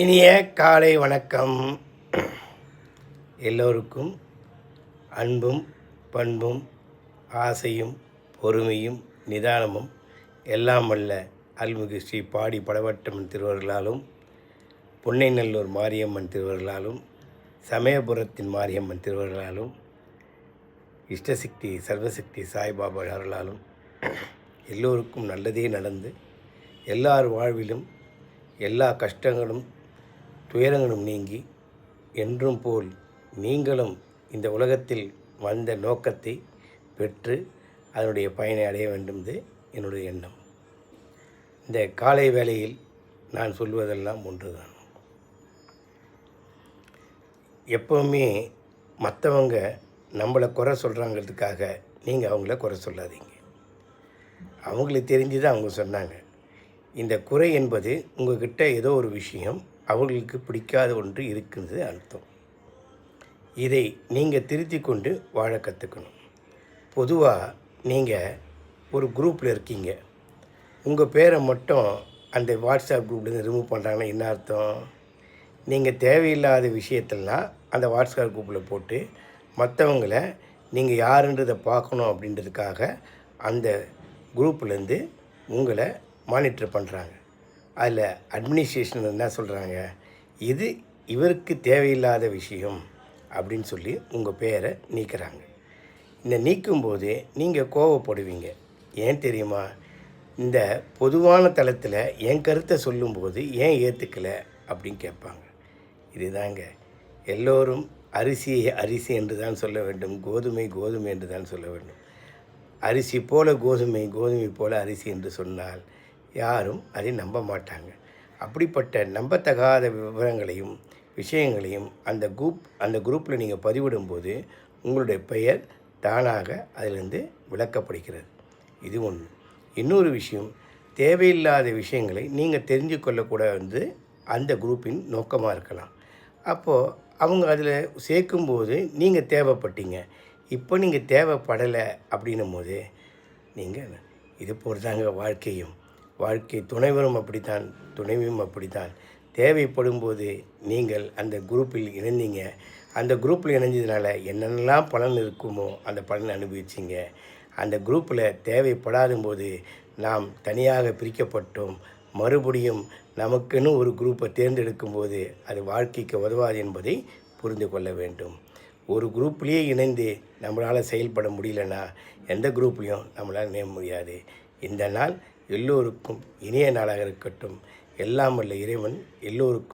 இனிய காலை வணக்கம். எல்லோருக்கும் அன்பும் பண்பும் ஆசையும் பொறுமையும் நிதானமும் எல்லாம் வல்ல அல்முகி ஸ்ரீ பாடி படவட்டம்மன் திருவர்களாலும் புன்னைநல்லூர் மாரியம்மன் திருவர்களாலும் சமயபுரத்தின் மாரியம்மன் திருவர்களாலும் இஷ்டசக்தி சர்வசக்தி சாய்பாபா அருளாலும் எல்லோருக்கும் நல்லதே நடந்து எல்லார் வாழ்விலும் எல்லா கஷ்டங்களும் துயரங்களும் நீங்கி என்றும் போல் நீங்களும் இந்த உலகத்தில் வந்த நோக்கத்தை பெற்று அதனுடைய பயனை அடைய வேண்டும் என்று என்னுடைய எண்ணம். இந்த காலை வேளையில் நான் சொல்வதெல்லாம் ஒன்றுதான். எப்போவுமே மற்றவங்க நம்மளை குறை சொல்கிறாங்கிறதுக்காக நீங்கள் அவங்கள குறை சொல்லாதீங்க. அவங்களுக்கு தெரிஞ்சு தான் அவங்க சொன்னாங்க. இந்த குறை என்பது உங்கள்கிட்ட ஏதோ ஒரு விஷயம் அவங்களுக்கு பிடிக்காத ஒன்று இருக்குது அர்த்தம். இதை நீங்கள் திருத்தி கொண்டு வாழ கற்றுக்கணும் பொதுவாக நீங்கள் ஒரு குரூப்பில் இருக்கீங்க. உங்கள் பேரை மட்டும் அந்த வாட்ஸ்அப் குரூப்லேருந்து ரிமூவ் பண்ணுறாங்கன்னா என்ன அர்த்தம்? நீங்கள் தேவையில்லாத விஷயத்தெல்லாம் அந்த வாட்ஸ்அப் குரூப்பில் போட்டு மற்றவங்கள நீங்கள் யாருன்றதை பார்க்கணும் அப்படின்றதுக்காக அந்த குரூப்லேருந்து உங்களை மானிட்டர் பண்ணுறாங்க அதில் அட்மினிஸ்ட்ரேஷன் என்ன சொல்கிறாங்க இது இவருக்கு தேவையில்லாத விஷயம் அப்படின்னு சொல்லி உங்கள் பேரை நீக்கிறாங்க. இந்த நீக்கும்போது நீங்கள் கோவப்படுவீங்க. ஏன் தெரியுமா? இந்த பொதுவான தளத்தில் என் கருத்தை சொல்லும்போது ஏன் ஏற்றுக்கலை அப்படின்னு கேட்பாங்க. இதுதாங்க. எல்லோரும் அரிசியை அரிசி என்று தான் சொல்ல வேண்டும். கோதுமை கோதுமை என்று தான் சொல்ல வேண்டும். அரிசி போல கோதுமை கோதுமை போல அரிசி என்று சொன்னால் யாரும் அதை நம்ப மாட்டாங்க. அப்படிப்பட்ட நம்பத்தகாத விவரங்களையும் விஷயங்களையும் அந்த குரூப் அந்த குரூப்பில் நீங்கள் பதிவிடும்போது உங்களுடைய பெயர் தானாக அதிலிருந்து விளக்கப்படுகிறது. இது ஒன்று இன்னொரு விஷயம் தேவையில்லாத விஷயங்களை நீங்கள் தெரிஞ்சு வந்து அந்த குரூப்பின் நோக்கமாக இருக்கலாம். அப்போது அவங்க அதில் சேர்க்கும்போது நீங்கள் தேவைப்பட்டீங்க. இப்போ நீங்கள் தேவைப்படலை அப்படின்னும் போது நீங்கள் இது போகிறதாங்க வாழ்க்கையும். வாழ்க்கை துணைவரும் அப்படித்தான் துணைவியும் அப்படித்தான். தேவைப்படும் போது நீங்கள் அந்த குரூப்பில் இணைந்தீங்க. அந்த குரூப்பில் இணைஞ்சதுனால என்னென்னலாம் பலன் இருக்குமோ அந்த பலனை அனுபவிச்சிங்க. அந்த குரூப்பில் தேவைப்படாத போது நாம் தனியாக பிரிக்கப்பட்டோம். மறுபடியும் நமக்குன்னு ஒரு குரூப்பை தேர்ந்தெடுக்கும் போது அது வாழ்க்கைக்கு உதவாது என்பதை புரிந்து கொள்ள வேண்டும். ஒரு குரூப்லேயே இணைந்து நம்மளால் செயல்பட முடியலன்னா எந்த குரூப்லேயும் நம்மளால் இணைய முடியாது. இந்த நாள் எல்லோருக்கும் இனிய நாளாக இருக்கட்டும். எல்லாம் வல்ல இறைவன் எல்லோருக்கும்